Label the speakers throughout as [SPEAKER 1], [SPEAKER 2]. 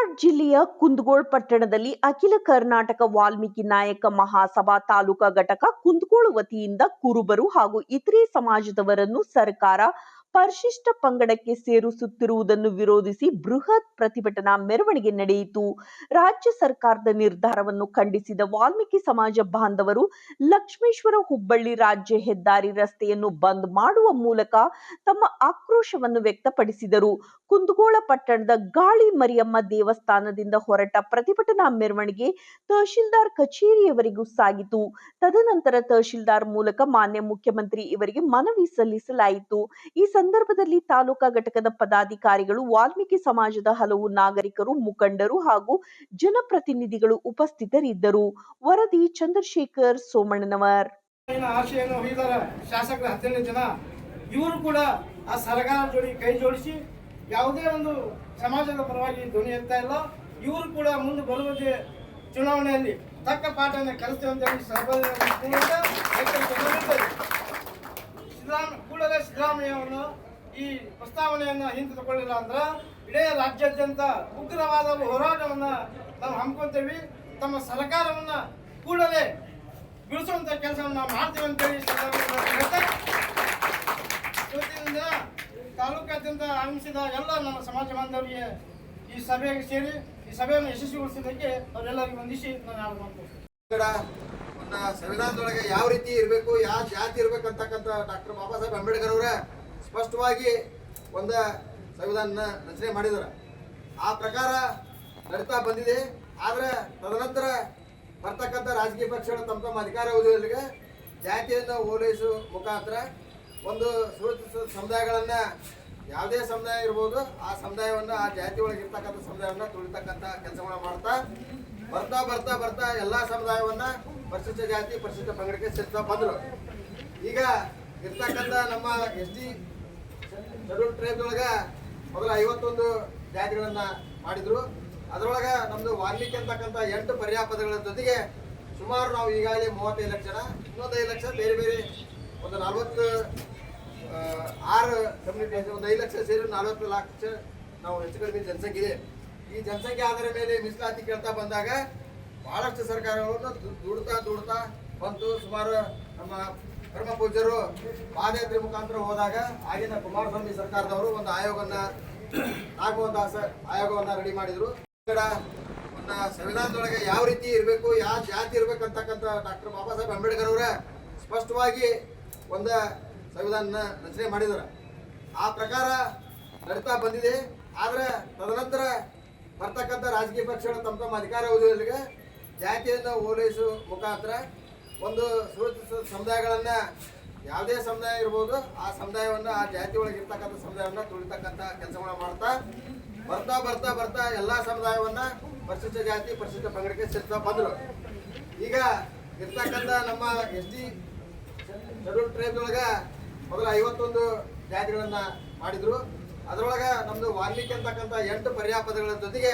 [SPEAKER 1] ಧಾರವಾಡ ಜಿಲ್ಲೆಯ ಕುಂದಗೋಳ ಪಟ್ಟಣದಲ್ಲಿ ಅಖಿಲ ಕರ್ನಾಟಕ ವಾಲ್ಮೀಕಿ ನಾಯಕ ಮಹಾಸಭಾ ತಾಲೂಕಾ ಘಟಕ ಕುಂದಗೋಳ ವತಿಯಿಂದ ಕುರುಬರು ಹಾಗೂ ಇತರೆ ಸಮಾಜದವರನ್ನು ಸರ್ಕಾರ ಪರಿಶಿಷ್ಟ ಪಂಗಡಕ್ಕೆ ಸೇರಿಸುತ್ತಿರುವುದನ್ನು ವಿರೋಧಿಸಿ ಬೃಹತ್ ಪ್ರತಿಭಟನಾ ಮೆರವಣಿಗೆ ನಡೆಯಿತು. ರಾಜ್ಯ ಸರ್ಕಾರದ ನಿರ್ಧಾರವನ್ನು ಖಂಡಿಸಿದ ವಾಲ್ಮೀಕಿ ಸಮಾಜ ಬಾಂಧವರು, ಲಕ್ಷ್ಮೇಶ್ವರ ಹುಬ್ಬಳ್ಳಿ ರಾಜ್ಯ ಹೆದ್ದಾರಿ ರಸ್ತೆಯನ್ನು ಬಂದ್ ಮಾಡುವ ಮೂಲಕ ತಮ್ಮ ಆಕ್ರೋಶವನ್ನು ವ್ಯಕ್ತಪಡಿಸಿದರು. ಕುಂದಗೋಳ ಪಟ್ಟಣದ ಗಾಳಿ ಮರಿಯಮ್ಮ ದೇವಸ್ಥಾನದಿಂದ ಹೊರಟ ಪ್ರತಿಭಟನಾ ಮೆರವಣಿಗೆ ತಹಶೀಲ್ದಾರ್ ಕಚೇರಿಯವರೆಗೂ ಸಾಗಿತು. ತದನಂತರ ತಹಶೀಲ್ದಾರ್ ಮೂಲಕ ಮಾನ್ಯ ಮುಖ್ಯಮಂತ್ರಿ ಇವರಿಗೆ ಮನವಿ ಸಲ್ಲಿಸಲಾಯಿತು. ಈ ಸಂದರ್ಭದಲ್ಲಿ ತಾಲೂಕಾ ಘಟಕದ ಪದಾಧಿಕಾರಿಗಳು, ವಾಲ್ಮೀಕಿ ಸಮಾಜದ ಹಲವು ನಾಗರಿಕರು, ಮುಖಂಡರು ಹಾಗೂ ಜನಪ್ರತಿನಿಧಿಗಳು ಉಪಸ್ಥಿತರಿದ್ದರು. ವರದಿ ಚಂದ್ರಶೇಖರ್ ಸೋಮಣ್ಣನವರ್.
[SPEAKER 2] ಶಾಸಕರ ಹದಿನೆಂಟು ಜನ, ಇವರು ಕೂಡ ಆ ಸರ್ಕಾರ ಜೋಡಿ ಕೈ ಜೋಡಿಸಿ ಯಾವುದೇ ಒಂದು ಸಮಾಜದ ಪರವಾಗಿ ಧ್ವನಿ ಎತ್ತಾ ಇಲ್ಲ. ಇವರು ಕೂಡ ಮುಂದೆ ಬರುವ ಚುನಾವಣೆಯಲ್ಲಿ ತಕ್ಕ ಪಾಠವನ್ನು ಕಲಿಸ್ತೇವೆ ಅಂತ ಹೇಳಿ ಈ ಪ್ರಸ್ತಾವನೆಯನ್ನು ತಗೊಳ್ಳಿಲ್ಲ ಅಂದ್ರೆ ಇಡೀ ರಾಜ್ಯಾದ್ಯಂತ ಉಗ್ರವಾದ ಹೋರಾಟವನ್ನ ನಾವು ಹಮ್ಮಿಕೊಂತೇವೆ. ತಮ್ಮ ಸರ್ಕಾರವನ್ನ ಕೂಡಲೇ ಬಿಡಿಸುವಂತ ಕೆಲಸವನ್ನು ನಾವು ಮಾಡ್ತೀವಿ ಅಂತೇಳಿ ಇವತ್ತಿನಿಂದ ತಾಲೂಕಾದ್ಯಂತ ಆಗಮಿಸಿದ ಎಲ್ಲ ನಮ್ಮ ಸಮಾಜ ಬಾಂಧವರಿಗೆ ಈ ಸಭೆಗೆ ಸೇರಿ ಈ ಸಭೆಯನ್ನು ಯಶಸ್ವಿಗೊಳಿಸಿದ್ದಕ್ಕೆ ಅವರೆಲ್ಲರಿಗೂ ವಂದಿಸಿ ನಾನು ಆಳು ಮಾಡ್ತೀನಿ
[SPEAKER 3] ಸಂವಿಧಾನದೊಳಗೆ ಯಾವ ರೀತಿ ಇರಬೇಕು, ಯಾವ ಜಾತಿ ಇರಬೇಕು ಅಂತಕ್ಕಂಥ ಡಾಕ್ಟರ್ ಬಾಬಾ ಸಾಹೇಬ್ ಅಂಬೇಡ್ಕರ್ ಅವರ ಸ್ಪಷ್ಟವಾಗಿ ಒಂದು ಸಂವಿಧಾನ ರಚನೆ ಮಾಡಿದ್ದಾರೆ ಆ ಪ್ರಕಾರ ನಡೀತಾ ಬಂದಿದೆ, ಆದರೆ ತದನಂತರ ಬರ್ತಕ್ಕಂಥ ರಾಜಕೀಯ ಪಕ್ಷಗಳು ತಮ್ಮ ತಮ್ಮ ಅಧಿಕಾರ ಅವಧಿಯೊಳಗೆ ಜಾತಿಯನ್ನು ಓಲೈಸುವ ಮುಖಾಂತರ ಒಂದು ಸುರಕ್ಷಿತ ಸಮುದಾಯಗಳನ್ನು, ಯಾವುದೇ ಸಮುದಾಯ ಇರ್ಬೋದು, ಆ ಸಮುದಾಯವನ್ನು, ಆ ಜಾತಿ ಒಳಗೆ ಇರ್ತಕ್ಕಂಥ ಸಮುದಾಯವನ್ನು ತುಳಿತಕ್ಕಂಥ ಕೆಲಸಗಳನ್ನ ಮಾಡ್ತಾ, ಬರ್ತಾ ಬರ್ತಾ ಬರ್ತಾ ಎಲ್ಲ ಸಮುದಾಯವನ್ನು ಪರಿಶಿಷ್ಟ ಜಾತಿ ಪರಿಶಿಷ್ಟ ಪಂಗಡಕ್ಕೆ ಸೇರ್ತಾ ಬಂದರು. ಈಗ ಇರ್ತಕ್ಕಂಥ ನಮ್ಮ ಎಸ್ ಟಿ ಶೆಡ್ಯೂಲ್ ಟ್ರೈಬ್ ಒಳಗ ಮೊದಲ ಐವತ್ತೊಂದು ಜಾತಿಗಳನ್ನ ಮಾಡಿದ್ರು. ಅದರೊಳಗ ನಮ್ದು ವಾಲ್ಮೀಕಿ ಅಂತಕ್ಕಂಥ ಎಂಟು ಪರ್ಯಾಯ ಪದಗಳ ಜೊತೆಗೆ ಸುಮಾರು ನಾವು ಈಗಾಗಲೇ ಮೂವತ್ತೈದು ಲಕ್ಷ ಜನ ಇನ್ನೊಂದು ಐದು ಲಕ್ಷ, ಬೇರೆ ಬೇರೆ ಒಂದು ನಲವತ್ತು ಆರು ಕಮ್ಯುನಿಟಿ ಒಂದು ಐದು ಲಕ್ಷ ಸೇರಿ ನಲವತ್ತು ಲಕ್ಷ ನಾವು ಹೆಚ್ಚು ಕಡಿಮೆ ಜನಸಂಖ್ಯೆ ಇದೆ. ಈ ಜನಸಂಖ್ಯೆ ಆಧಾರ ಮೇಲೆ ಮೀಸಲಾತಿ ಕೇಳ್ತಾ ಬಂದಾಗ ಬಹಳಷ್ಟು ಸರ್ಕಾರಗಳನ್ನು ದುಡ್ತಾ ದುಡ್ತಾ ಬಂತು. ಸುಮಾರು ನಮ್ಮ ಪರಮ ಪೂಜ್ಯರು ಪಾದಯಾತ್ರೆ ಮುಖಾಂತರ ಹೋದಾಗ ಆಗಿನ ಕುಮಾರಸ್ವಾಮಿ ಸರ್ಕಾರದವರು ಒಂದು ಆಯೋಗವನ್ನ ನಾಗಮೋಹನ್ ಆಯೋಗವನ್ನ ರೆಡಿ ಮಾಡಿದ್ರು. ಒಂದು ಸಂವಿಧಾನದೊಳಗೆ ಯಾವ ರೀತಿ ಇರಬೇಕು, ಯಾವ ಜಾತಿ ಇರ್ಬೇಕು ಅಂತಕ್ಕಂಥ ಡಾಕ್ಟರ್ ಬಾಬಾ ಸಾಹೇಬ್ ಅಂಬೇಡ್ಕರ್ ಅವರ ಸ್ಪಷ್ಟವಾಗಿ ಒಂದು ಸಂವಿಧಾನ ರಚನೆ ಮಾಡಿದ್ರು ಆ ಪ್ರಕಾರ ನಡೀತಾ ಬಂದಿದೆ. ಆದರೆ ತದನಂತರ ಬರ್ತಕ್ಕಂಥ ರಾಜಕೀಯ ಪಕ್ಷಗಳು ತಮ್ಮ ತಮ್ಮ ಅಧಿಕಾರ ಅವಧಿಯೊಳಗೆ ಜಾತಿಯನ್ನು ಓಲೈಸುವ ಮುಖಾಂತರ ಒಂದು ಸುರಕ್ಷಿತ ಸಮುದಾಯಗಳನ್ನು ಯಾವುದೇ ಸಮುದಾಯ ಇರ್ಬೋದು, ಆ ಸಮುದಾಯವನ್ನು, ಆ ಜಾತಿ ಒಳಗಿರ್ತಕ್ಕಂಥ ಸಮುದಾಯವನ್ನು ತುಳಿತಕ್ಕಂಥ ಕೆಲಸಗಳನ್ನ ಮಾಡ್ತಾ, ಬರ್ತಾ ಬರ್ತಾ ಬರ್ತಾ ಎಲ್ಲ ಸಮುದಾಯವನ್ನ ಪರಿಶಿಷ್ಟ ಜಾತಿ ಪರಿಶಿಷ್ಟ ಪಂಗಡಕ್ಕೆ ಸೇರ್ತಾ ಬಂದರು. ಈಗ ಇರ್ತಕ್ಕಂಥ ನಮ್ಮ ಎಸ್ ಟಿ ಶೆಡ್ಯೂಲ್ ಟ್ರೈಬ್ ಮೊದಲ ಐವತ್ತೊಂದು ಜಾತಿಗಳನ್ನು ಮಾಡಿದ್ರು. ಅದರೊಳಗೆ ನಮ್ದು ವಾಲ್ಮೀಕಿ ಅಂತಕ್ಕಂಥ ಎಂಟು ಪರ್ಯಾಯ ಪದಗಳ ಜೊತೆಗೆ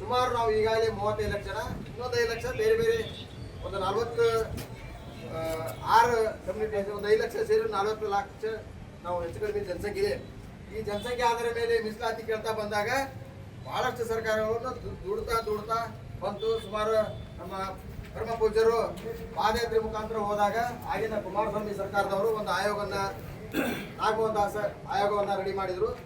[SPEAKER 3] ಸುಮಾರು ನಾವು ಈಗಾಗಲೇ ಮೂವತ್ತೈದು ಲಕ್ಷ, ಇನ್ನೊಂದು ಐದು ಲಕ್ಷ, ಬೇರೆ ಬೇರೆ ಒಂದು ನಲವತ್ತು ಆರು ಕಮ್ಯುನಿಟಿ ಒಂದು ಐದು ಲಕ್ಷ ಸೇರಿ ನಲವತ್ತು ಲಕ್ಷ ನಾವು ಹೆಚ್ಚು ಕಡಿಮೆ ಜನಸಂಖ್ಯೆ ಇದೆ ಈ ಜನಸಂಖ್ಯೆ ಆಧಾರ ಮೇಲೆ ಮೀಸಲಾತಿ ಕೇಳ್ತಾ ಬಂದಾಗ ಬಹಳಷ್ಟು ಸರ್ಕಾರಗಳನ್ನು ದುಡ್ತಾ ದುಡ್ತಾ ಬಂತು. ಸುಮಾರು ನಮ್ಮ ಪರಮ ಪೂಜ್ಯರು ಪಾದಯಾತ್ರೆ ಮುಖಾಂತರ ಹೋದಾಗ ಆಗಿನ ಕುಮಾರಸ್ವಾಮಿ ಸರ್ಕಾರದವರು ಒಂದು ಆಯೋಗವನ್ನ, ನಾಗಮೋಹನ್ ಆಯೋಗವನ್ನ ರೆಡಿ ಮಾಡಿದ್ರು.